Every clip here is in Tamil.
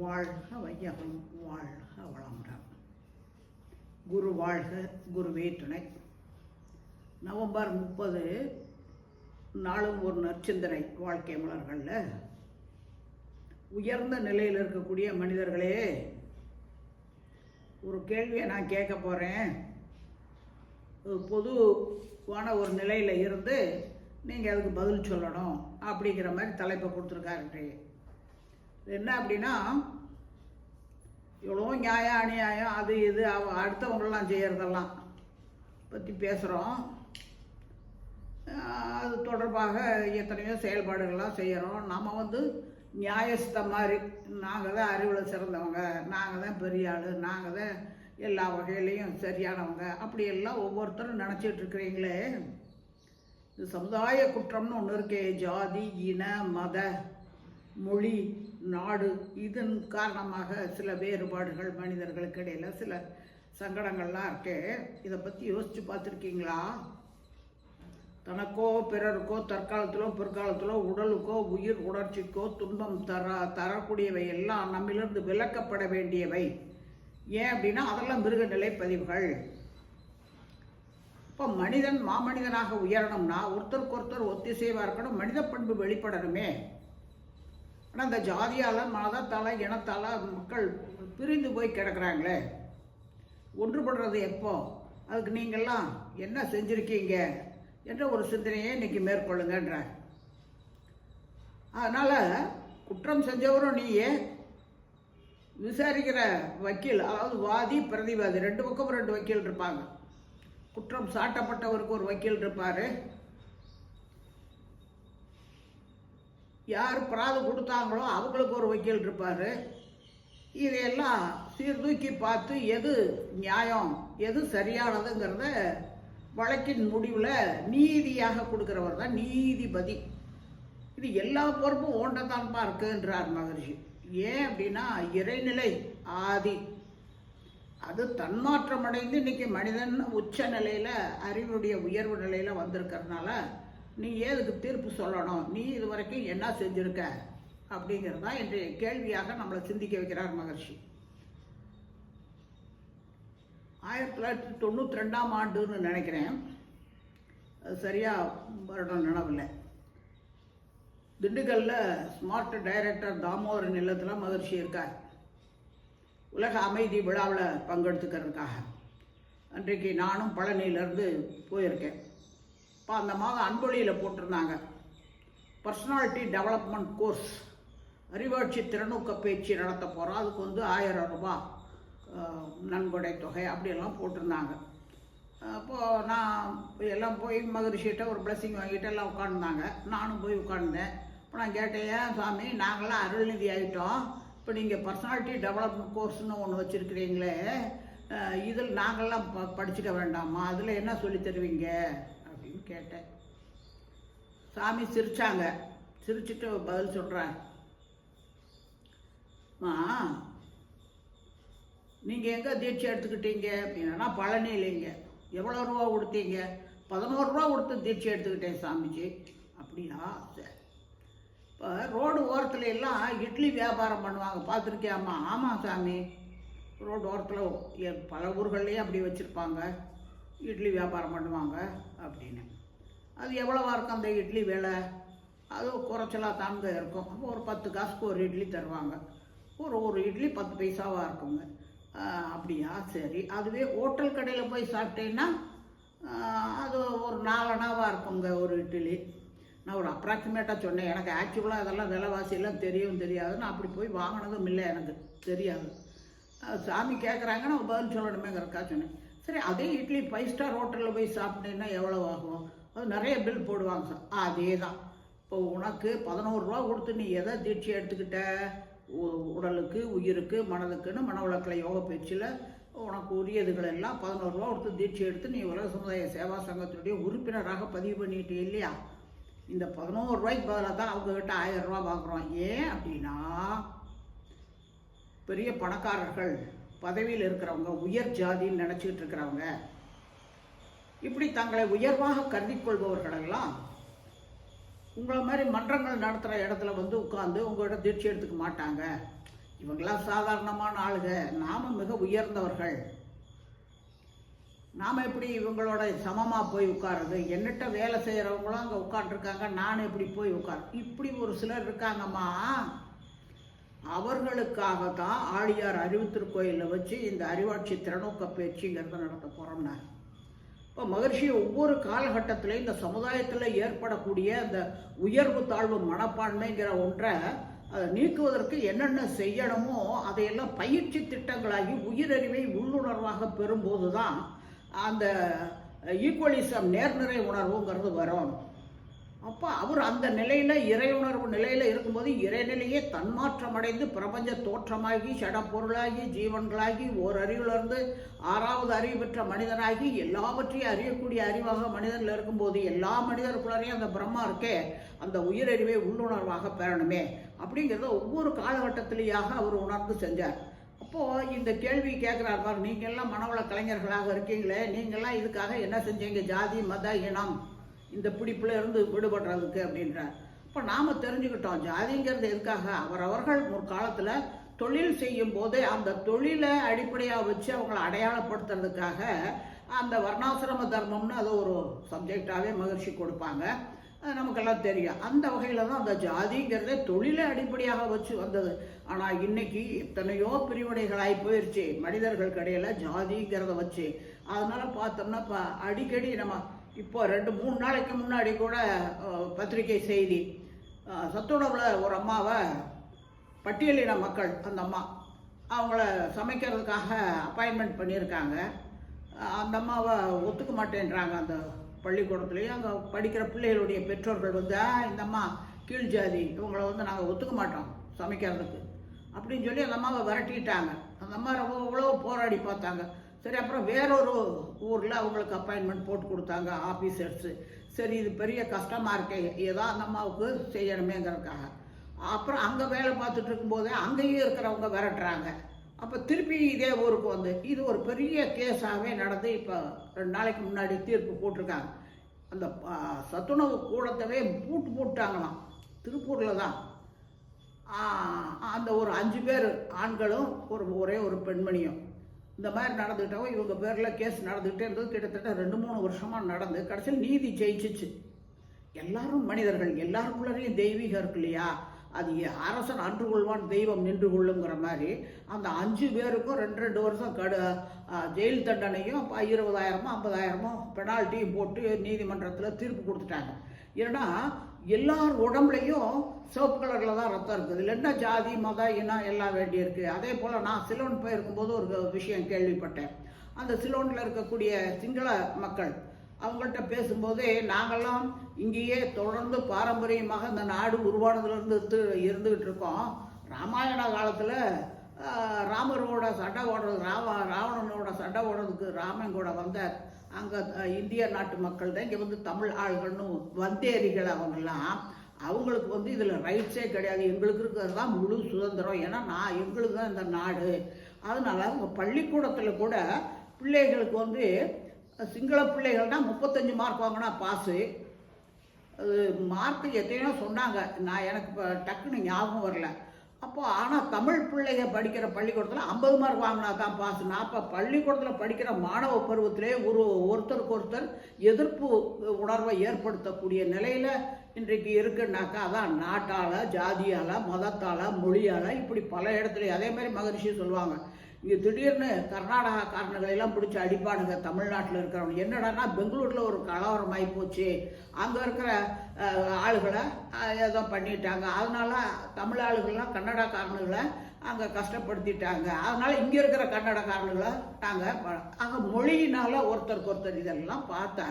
வாழ்க வையகம் வாழ்க வளமுடன். குரு வாழ்க குருவே துணை. நவம்பர் முப்பது நாளும் ஒரு நற்சிந்தனை வாழ்க்கை மலர்களில். உயர்ந்த நிலையில் இருக்கக்கூடிய மனிதர்களே ஒரு கேள்வியை நான் கேட்க போகிறேன் பொதுவான ஒரு நிலையில் இருந்து நீங்கள் அதுக்கு பதில் சொல்லணும் அப்படிங்கிற மாதிரி தலைப்பை கொடுத்துருக்காரு. என்ன அப்படின்னா எவ்வளோ நியாயம் அநியாயம் அது இது அவ அடுத்தவங்களெலாம் செய்கிறதெல்லாம் பற்றி பேசுகிறோம் அது தொடர்பாக எத்தனையோ செயல்பாடுகள்லாம் செய்கிறோம் நம்ம வந்து நியாயஸ்த மாதிரி நாங்கள் தான் அறிவில் சிறந்தவங்க நாங்கள் தான் பெரிய ஆள் நாங்கள் தான் எல்லா வகையிலையும் சரியானவங்க அப்படியெல்லாம் ஒவ்வொருத்தரும் நினச்சிட்டு இருக்கிறீங்களே. இது சமுதாய குற்றம்னு ஒன்று இருக்கே. ஜாதி இன மத மொழி நாடு இதன் காரணமாக சில வேறுபாடுகள் மனிதர்களுக்கு இடையில் சில சங்கடங்கள்லாம் இருக்கு. இதை பற்றி யோசித்து பார்த்துருக்கீங்களா? தனக்கோ பிறருக்கோ தற்காலத்திலோ பிற்காலத்திலோ உடலுக்கோ உயிர் உணர்ச்சிக்கோ துன்பம் தர தரக்கூடியவை எல்லாம் நம்மிலிருந்து விலக்கப்பட வேண்டியவை. ஏன் அப்படின்னா அதெல்லாம் மிருகநிலை பதிவுகள் இப்போ மனிதன் மாமனிதனாக உயரணும்னா ஒருத்தருக்கு ஒருத்தர் ஒத்திசைவாக இருக்கணும் மனித பண்பு வெளிப்படணுமே. ஆனால் இந்த ஜாதியால் மதத்தால் இனத்தால் மக்கள் பிரிந்து போய் கிடக்குறாங்களே. ஒன்றுபடுறது எப்போ? அதுக்கு நீங்கள்லாம் என்ன செஞ்சுருக்கீங்க என்ற ஒரு சிந்தனையை இன்னைக்கு மேற்கொள்ளுங்கன்ற அதனால் குற்றம் செஞ்சவரும் நீயே விசாரிக்கிற வக்கீல் அதாவது வாதி பிரதிவாதி ரெண்டு பக்கம் ரெண்டு வக்கீல் இருப்பாங்க. குற்றம் சாட்டப்பட்டவருக்கு ஒரு வக்கீல் இருப்பார். யார் பிராது கொடுத்தாங்களோ அவங்களுக்கு ஒரு வக்கீல் இருப்பார். இதையெல்லாம் சீர்தூக்கி பார்த்து எது நியாயம் எது சரியானதுங்கிறத வழக்கின் முடிவில் நீதியாக கொடுக்குறவர் தான் நீதிபதி. இது எல்லா பொறுப்பும் ஓண்டத்தான்ப்பா இருக்குன்றார் மகர்ஷி. ஏன் அப்படின்னா இறைநிலை ஆதி. அது தன்மாற்றம் அடைந்து இன்னைக்கு மனிதன் உச்ச நிலையில் அறிவுடைய உயர்வு நிலையில் வந்திருக்கிறதுனால நீ ஏதுக்கு தீர்ப்பு சொல்லணும்? நீ இது வரைக்கும் என்ன செஞ்சுருக்க? அப்படிங்கிறது தான் இன்றைய கேள்வியாக நம்மளை சிந்திக்க வைக்கிறார் மகர்ஷி. ஆயிரத்தி தொள்ளாயிரத்தி தொண்ணூற்றி ரெண்டாம் ஆண்டுன்னு நினைக்கிறேன். அது சரியாக வருடம் நினைவில்லை. திண்டுக்கல்ல ஸ்மார்ட் டைரக்டர் தாமோதரன் இல்லத்தில் மகர்ஷி இருக்கார். உலக அமைதி விழாவில் பங்கெடுத்துக்கிறதுக்காக. அன்றைக்கு நானும் பழனியிலேருந்து போயிருக்கேன். இப்போ அந்த மாதம் அன்பொழியில் போட்டிருந்தாங்க. பர்சனாலிட்டி டெவலப்மெண்ட் கோர்ஸ் அறிவாட்சி திறனூக்க பேச்சு நடத்த போகிறோம் அதுக்கு வந்து ஆயிரம் ரூபா நன்கொடை தொகை அப்படியெல்லாம் போட்டிருந்தாங்க. அப்போது நான் எல்லாம் போய் மகிழ்ச்சிகிட்ட ஒரு பிளஸ்ஸிங் வாங்கிட்டு எல்லாம் உட்காந்துருந்தாங்க நானும் போய் உட்காந்துருந்தேன் இப்போ நான் கேட்டேன் ஏன் சாமி நாங்களாம் அருள்நிதி ஆகிட்டோம் இப்போ நீங்கள் பர்சனாலிட்டி டெவலப்மெண்ட் கோர்ஸ்னு ஒன்று வச்சுருக்கிறீங்களே. இதில் நாங்கள்லாம் ப படிச்சுக்க வேண்டாமா? அதில் என்ன சொல்லி தருவீங்க? அப்படின்னு கேட்டேன். சாமி சிரிச்சாங்க. சிரிச்சுட்டு பதில் சொல்கிறேன் மா நீங்கள் எங்கே தீட்சை எடுத்துக்கிட்டீங்க? அப்படின்னா பழனி இல்லைங்க. எவ்வளோ ரூபா கொடுத்தீங்க? பதினோரு ரூபா கொடுத்து தீட்சை எடுத்துக்கிட்டேன் சாமிஜி. அப்படியா சரி இப்போ ரோடு ஓரத்துல எல்லாம் இட்லி வியாபாரம் பண்ணுவாங்க. பார்த்துருக்கியாம்மா? ஆமாம் சாமி. ரோடு ஓரத்தில் பல ஊர்கள்லேயும் அப்படி வச்சுருப்பாங்க. இட்லி வியாபாரம் பண்ணுவாங்க அப்படின்னு. அது எவ்வளோவா இருக்கும் அந்த இட்லி விலை? அது குறைச்சலாக தாங்க இருக்கும். அப்போ ஒரு பத்து காசுக்கு ஒரு இட்லி தருவாங்க. ஒரு ஒரு இட்லி பத்து பைசாவாக இருக்குங்க. அப்படியா? சரி. அதுவே ஹோட்டல் கடையில் போய் சாப்பிட்டேன்னா அது ஒரு நாலனாவாக இருக்குங்க ஒரு இட்லி. நான் ஒரு அப்ராக்சிமேட்டாக சொன்னேன். எனக்கு ஆக்சுவலாக அதெல்லாம் விலைவாசியெல்லாம் தெரியும் தெரியாது. நான் அப்படி போய் வாங்கினதும் இல்லை எனக்கு தெரியாது. சாமி கேட்குறாங்க நான் பதில் சொல்லணுமேங்கிறக்கா சொன்னேன். சரி அதே இட்லி ஃபைவ் ஸ்டார் ஹோட்டலில் போய் சாப்பிட்டேன்னா எவ்வளோ ஆகும்? அது நிறைய பில் போடுவாங்க சார். அதே தான் இப்போ உனக்கு பதினோருவா கொடுத்து நீ எதை தீட்சை எடுத்துக்கிட்ட? உடலுக்கு உயிருக்கு மனதுக்குன்னு மன வளக்கலை யோக பயிற்சியில் உனக்கு உரியதுகள் எல்லாம் பதினோருவா கொடுத்து தீட்சை எடுத்து நீ உலக சமுதாய சேவா சங்கத்தினுடைய உறுப்பினராக பதிவு பண்ணிட்டே இல்லையா? இந்த பதினோரு ரூபாய்க்கு பதிலாக தான் அவங்கக்கிட்ட ஆயிரம் ரூபா வாங்குகிறோம் ஏன் அப்படின்னா பெரிய பணக்காரர்கள் பதவியில் இருக்கிறவங்க உயர் ஜாதின்னு நினச்சிக்கிட்டு இருக்கிறவங்க இப்படி தங்களை உயர்வாக கருதி கொள்பவர்களெல்லாம் உங்களை மாதிரி மன்றங்கள் நடத்துகிற இடத்துல வந்து உட்காந்து உங்கள்கிட்ட தீட்சை எடுத்துக்க மாட்டாங்க. இவங்களாம் சாதாரணமான ஆளுக. நாம் மிக உயர்ந்தவர்கள். நாம் எப்படி இவங்களோட சமமாக போய் உட்காருது என்னட்ட வேலை செய்கிறவங்களும் அங்கே உட்காந்துருக்காங்க நான் எப்படி போய் உட்கார் இப்படி ஒரு சிலர் இருக்காங்கம்மா. அவர்களுக்காக தான் ஆழியார் அறிவுத்திருக்கோயிலில் வச்சு இந்த அறிவாட்சி திறனோக்க பயிற்சிங்கிறத நடத்த போகிறோம்னா இப்போ மகர்ஷி ஒவ்வொரு காலகட்டத்திலையும் இந்த சமுதாயத்தில் ஏற்படக்கூடிய அந்த உயர்வு தாழ்வு மனப்பான்மைங்கிற ஒன்றை அதை நீக்குவதற்கு என்னென்ன செய்யணுமோ அதையெல்லாம் பயிற்சி திட்டங்களாகி உயிரறிவை உள்ளுணர்வாக பெறும்போது தான் அந்த ஈக்குவலிசம் நேர்நிறை உணர்வுங்கிறது வரும். அப்போ அவர் அந்த நிலையில் இறையுணர்வு நிலையில் இருக்கும்போது இறைநிலையே தன்மாற்றம் அடைந்து பிரபஞ்ச தோற்றமாகி சடப்பொருளாகி ஜீவன்களாகி ஓர் அறிவிலிருந்து ஆறாவது அறிவு பெற்ற மனிதனாகி எல்லாவற்றையும் அறியக்கூடிய அறிவாக மனிதனில் இருக்கும்போது எல்லா மனிதருக்குள்ளாரையும் அந்த பிரம்மா இருக்கே அந்த உயிரறிவை உள்ளுணர்வாக பெறணுமே அப்படிங்கிறத ஒவ்வொரு காலகட்டத்திலேயாக அவர் உணர்ந்து செஞ்சார். அப்போது இந்த கேள்வி கேட்குறாரு பார் நீங்கள்லாம் மனவள கலைஞர்களாக இருக்கீங்களே நீங்கள்லாம் இதுக்காக என்ன செஞ்சீங்க? ஜாதி மத இனம். இந்த பிடிப்புல இருந்து விடுபடுறதுக்கு அப்படின்றார். இப்போ நாம் தெரிஞ்சுக்கிட்டோம் ஜாதிங்கிறது எதுக்காக? அவரவர்கள் முற்காலத்தில் தொழில் செய்யும் போது அந்த தொழிலை அடிப்படையாக வச்சு அவங்கள அடையாளப்படுத்துறதுக்காக அந்த வர்ணாசிரம தர்மம்னு அது ஒரு சப்ஜெக்டாகவே மகிழ்ச்சி கொடுப்பாங்க. அது நமக்கெல்லாம் தெரியும். அந்த வகையில் தான் அந்த ஜாதிங்கிறதே தொழிலை அடிப்படையாக வச்சு வந்தது. ஆனால் இன்னைக்கு எத்தனையோ பிரிவினைகளாகி போயிடுச்சு மனிதர்கள் கடையில் ஜாதிங்கிறத வச்சு. அதனால் பார்த்தோம்னா இப்போ அடிக்கடி நம்ம இப்போ ரெண்டு மூணு நாளைக்கு முன்னாடி கூட பத்திரிகை செய்தி. சத்துணவில் ஒரு அம்மாவை பட்டியலின மக்கள் அந்த அம்மா. அவங்கள சமைக்கிறதுக்காக அப்பாயின்மெண்ட் பண்ணியிருக்காங்க. அந்த அம்மாவை ஒத்துக்க மாட்டேன்றாங்க அந்த பள்ளிக்கூடத்துலேயும் அங்கே படிக்கிற பிள்ளைகளுடைய பெற்றோர்கள் வந்து இந்த அம்மா கீழ் ஜாதி இவங்களை வந்து நாங்கள் ஒத்துக்க மாட்டோம் சமைக்கிறதுக்கு. அப்படின்னு சொல்லி அந்த அம்மாவை விரட்டிட்டாங்க. அந்த அம்மா ரொம்ப இவ்வளோ போராடி பார்த்தாங்க. சரி அப்புறம் வேறொரு ஊரில் அவங்களுக்கு அப்பாயின்மெண்ட் போட்டு கொடுத்தாங்க ஆஃபீஸர்ஸு சரி இது பெரிய கஷ்டமாக இருக்கே ஏதோ அந்த அம்மாவுக்கு செய்யணுமேங்கிறதுக்காக. அப்புறம் அங்கே வேலை பார்த்துட்டு இருக்கும்போதே அங்கேயும் இருக்கிறவங்க விரட்டுறாங்க. அப்போ திருப்பி இதே ஊருக்கு வந்து இது ஒரு பெரிய கேஸாகவே நடந்து இப்போ ரெண்டு நாளைக்கு முன்னாடி தீர்ப்பு போட்டிருக்காங்க. அந்த சத்துணவு கூடத்தவே பூட்டு போட்டாங்களாம். திருப்பூரில் தான். அந்த ஒரு அஞ்சு பேர் ஆண்களும் ஒரு ஒரே ஒரு பெண்மணியும். இந்த மாதிரி நடந்துக்கிட்டவங்க இவங்க பேரில் கேஸ் நடந்துக்கிட்டே இருந்தது. கிட்டத்தட்ட ரெண்டு மூணு வருஷமாக நடந்து கடைசியில் நீதி ஜெயிச்சிச்சு. எல்லாரும் மனிதர்கள் எல்லாருக்குள்ளரையும் தெய்வீகம் இருக்கு இல்லையா? அது அரசன் அன்று கொள்வான் தெய்வம் நின்று கொள்ளுங்கிற மாதிரி. அந்த அஞ்சு பேருக்கும் ரெண்டு ரெண்டு வருஷம் கடு ஜெயில் தண்டனையும் இருபதாயிரமோ ஐம்பதாயிரமோ பெனால்ட்டியும் போட்டு நீதிமன்றத்தில் தீர்ப்பு கொடுத்துட்டாங்க. ஏன்னா எல்லார் உடம்புலையும் சிவப்பு கலரில் தான் ரத்தம் இருக்குது. இதில் என்ன ஜாதி மத இனம் எல்லாம் வேண்டியிருக்கு. அதே போல் நான் சிலோன் போயிருக்கும்போது ஒரு விஷயம் கேள்விப்பட்டேன். அந்த சிலோனில் இருக்கக்கூடிய சிங்கள மக்கள் அவங்கள்ட்ட பேசும்போதே நாங்கள்லாம் இங்கேயே தொடர்ந்து பாரம்பரியமாக இந்த நாடு உருவானதுலேருந்து இருந்து- இருந்துகிட்டு இருக்கோம். ராமாயண காலத்தில் ராமரோட சண்டை ஓடுறது ராவ ராவணனோட சண்டை ஓடுறதுக்கு ராமன் கூட வந்தார். அங்கே இந்திய நாட்டு மக்கள் தான் இங்கே வந்து தமிழ் ஆள்கள்னு வந்தேரிகள் அவங்கெல்லாம். அவங்களுக்கு வந்து இதில் ரைட்ஸே கிடையாது. எங்களுக்கு இருக்கிறது தான் முழு சுதந்திரம். ஏன்னா நான் எங்களுக்கு தான் இந்த நாடு. அதனால் அவங்க பள்ளிக்கூடத்தில் கூட பிள்ளைகளுக்கு வந்து சிங்கள பிள்ளைகள்னா முப்பத்தஞ்சு மார்க் வாங்கினா பாஸு அது மார்க்கு எத்தனையோ சொன்னாங்க. நான் எனக்கு இப்போ டக்குன்னு ஞாபகம் வரல. அப்போ ஆனால் தமிழ் பிள்ளைங்க படிக்கிற பள்ளிக்கூடத்தில் ஐம்பது மார்க் வாங்கினா தான் பாஸ் நான் அப்போ பள்ளிக்கூடத்தில் படிக்கிற மாணவ பருவத்திலே ஒரு ஒருத்தருக்கு ஒருத்தர் எதிர்ப்பு உணர்வை ஏற்படுத்தக்கூடிய நிலையில் இன்றைக்கு இருக்குன்னாக்கா அதான் நாட்டால் ஜாதியால் மதத்தால் மொழியால் இப்படி பல இடத்துல அதே மாதிரி மகரிஷி சொல்லுவாங்க. இங்கே திடீர்னு கர்நாடகா காரணங்களெல்லாம் பிடிச்சி அடிப்பானுங்க தமிழ்நாட்டில் இருக்கிறவங்க. என்னடான்னா பெங்களூரில் ஒரு கலவரம் ஆகி போச்சு அங்கே இருக்கிற ஆளுகளை ஏதோ பண்ணிட்டாங்க. அதனால தமிழ் ஆளுகள்லாம் கன்னடக்காரனுகளை அங்கே கஷ்டப்படுத்திட்டாங்க. அதனால இங்கே இருக்கிற கன்னடக்காரனுகளை நாங்கள் அங்கே மொழியினால ஒருத்தருக்கு ஒருத்தர் இதெல்லாம் பார்த்தா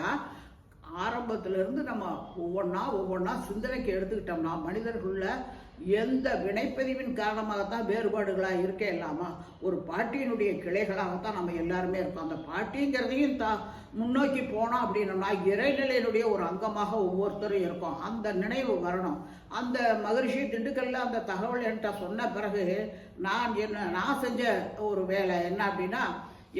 ஆரம்பத்துல இருந்து நம்ம ஒவ்வொன்றா ஒவ்வொன்றா சிந்தனைக்கு எடுத்துக்கிட்டோம்னா மனிதர்களில் எந்த வினைப்பதிவின் காரணமாகத்தான் வேறுபாடுகளாக இருக்க இல்லாமா ஒரு பாட்டியினுடைய கிளைகளாகத்தான் நம்ம எல்லாருமே இருக்கோம். அந்த பாட்டிங்கிறதையும் தா முன்னோக்கி போனோம் அப்படின்னோம்னா இறைநிலையினுடைய ஒரு அங்கமாக ஒவ்வொருத்தரும் இருக்கும். அந்த நினைவு வரணும். அந்த மகிழ்ச்சி திண்டுக்கல்ல அந்த தகவல் என்கிட்ட சொன்ன பிறகு நான் என்ன நான் செஞ்ச ஒரு வேலை என்ன அப்படின்னா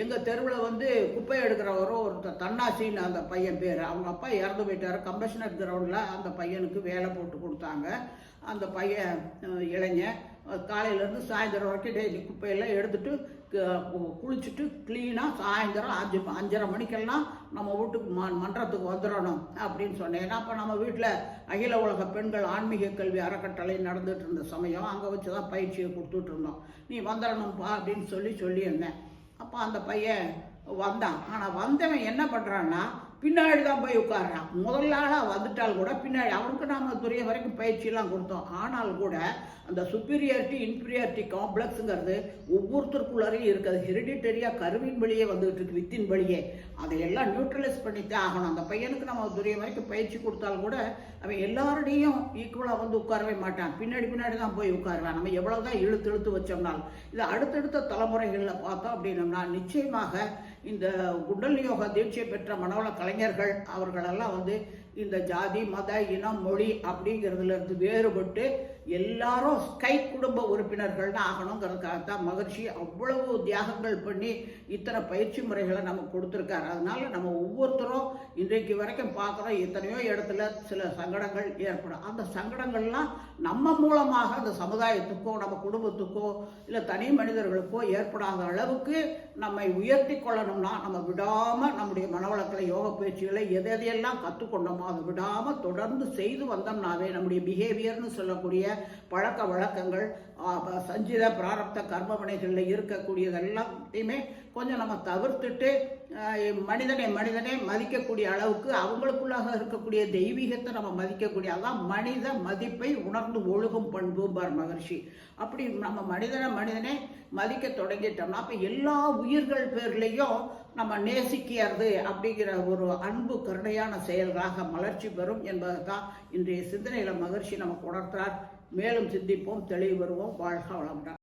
எங்கள் தெருவில் வந்து குப்பை எடுக்கிறவரோ ஒருத்தர் தன்னாசின்னு அந்த பையன் பேர். அவங்க அப்பா இறந்து போயிட்டார். கம்பஷனர் கிரவுண்டில் அந்த பையனுக்கு வேலை போட்டு கொடுத்தாங்க. அந்த பையன் இளைஞன் காலையிலேருந்து சாயந்தரம் வரைக்கும் டெய்லி குப்பையெல்லாம் எடுத்துட்டு குளிச்சுட்டு க்ளீனாக சாயந்தரம் அஞ்சு அஞ்சரை மணிக்கெல்லாம் நம்ம வீட்டுக்கு ம மன்றத்துக்கு வந்துடணும் அப்படின்னு சொன்னேன். ஏன்னா அப்போ நம்ம வீட்டில் அகில உலக பெண்கள் ஆன்மீக கல்வி அறக்கட்டளை நடந்துட்டு இருந்த சமயம் அங்கே வச்சு தான் பயிற்சியை கொடுத்துட்டு இருந்தோம். நீ வந்துடணும்ப்பா அப்படின்னு சொல்லி சொல்லியிருந்தேன். அப்போ அந்த பையன் வந்தான். ஆனால் வந்தவன் என்ன பண்ணுறான்னா பின்னாடி தான் போய் உட்கார்றான். முதல்ல ஆளாக வந்துட்டால் கூட பின்னாடி அவனுக்கு நாம் துறைய வரைக்கும் பயிற்சியெல்லாம் கொடுத்தோம். ஆனால் கூட அந்த சுப்பீரியாரிட்டி இன்ஃபீரியாரிட்டி காம்ப்ளெக்ஸுங்கிறது ஒவ்வொருத்தருக்குள்ளாரையும் இருக்குது. ஹெரிடிட்டரியாக கருவின் வழியே வந்துகிட்டு இருக்கு வித்தின் வழியே. அதையெல்லாம் நியூட்ரலைஸ் பண்ணித்தான் ஆகணும். அந்த பையனுக்கு நம்ம துறைய வரைக்கும் பயிற்சி கொடுத்தாலும் கூட அவன் எல்லாரோடையும் ஈக்குவலாக வந்து உட்காரவே மாட்டான். பின்னாடி பின்னாடி தான் போய் உட்காருவான். நம்ம எவ்வளோ தான் இழுத்து இழுத்து வச்சோம்னாலும். இது அடுத்தடுத்த தலைமுறைகளில் பார்த்தோம் அப்படின்னம்னா நிச்சயமாக இந்த உடல் யோக தீட்சை பெற்ற மனவள கலைஞர்கள் அவர்களெல்லாம் வந்து இந்த ஜாதி மத இனம் மொழி அப்படிங்கிறதுலேருந்து வேறுபட்டு எல்லாரும் கை குடும்ப உறுப்பினர்கள் தான் ஆகணுங்கிறதுக்காக தான் மகிழ்ச்சி அவ்வளவு தியாகங்கள் பண்ணி இத்தனை பயிற்சி முறைகளை நமக்கு கொடுத்துருக்காரு. அதனால நம்ம ஒவ்வொருத்தரும் இன்றைக்கு வரைக்கும் பார்க்குறோம் எத்தனையோ இடத்துல சில சங்கடங்கள் ஏற்படும். அந்த சங்கடங்கள்லாம் நம்ம மூலமாக அந்த சமுதாயத்துக்கோ நம்ம குடும்பத்துக்கோ இல்லை தனி மனிதர்களுக்கோ ஏற்படாத அளவுக்கு நம்மை உயர்த்தி கொள்ளணும். பண்ணோம்னா நம்ம விடாமல் நம்முடைய மனவளக்கலை யோக பயிற்சிகளை எதை எதையெல்லாம் கற்றுக்கொண்டோமோ அதை விடாமல் தொடர்ந்து செய்து வந்தோம்னாவே நம்முடைய பிஹேவியர்னு சொல்லக்கூடிய பழக்க வழக்கங்கள் சஞ்சித பிராரப்த கர்மவினைகளில் இருக்கக்கூடியதெல்லாத்தையுமே கொஞ்சம் நம்ம தவிர்த்துட்டு மனிதனை மனிதனை மதிக்கக்கூடிய அளவுக்கு அவங்களுக்குள்ளாக இருக்கக்கூடிய தெய்வீகத்தை நம்ம மதிக்கக்கூடிய அதான் மனித மதிப்பை உணர்ந்து ஒழுகும் பண்பு பார் மகர்ஷி. அப்படி நம்ம மனிதனை மனிதனை மதிக்க தொடங்கிட்டோம்னா அப்போ எல்லா உயிர்கள் பேர்லேயும் நம்ம நேசிக்கிறது அப்படிங்கிற ஒரு அன்பு கருணையான செயல்களாக மலர்ச்சி பெறும் என்பதை தான் இன்றைய சிந்தனையில் மகர்ஷி நமக்கு உணர்த்தார் மேலும் சிந்திப்போம் தெளிவு வருவோம் வாழ்க வளம்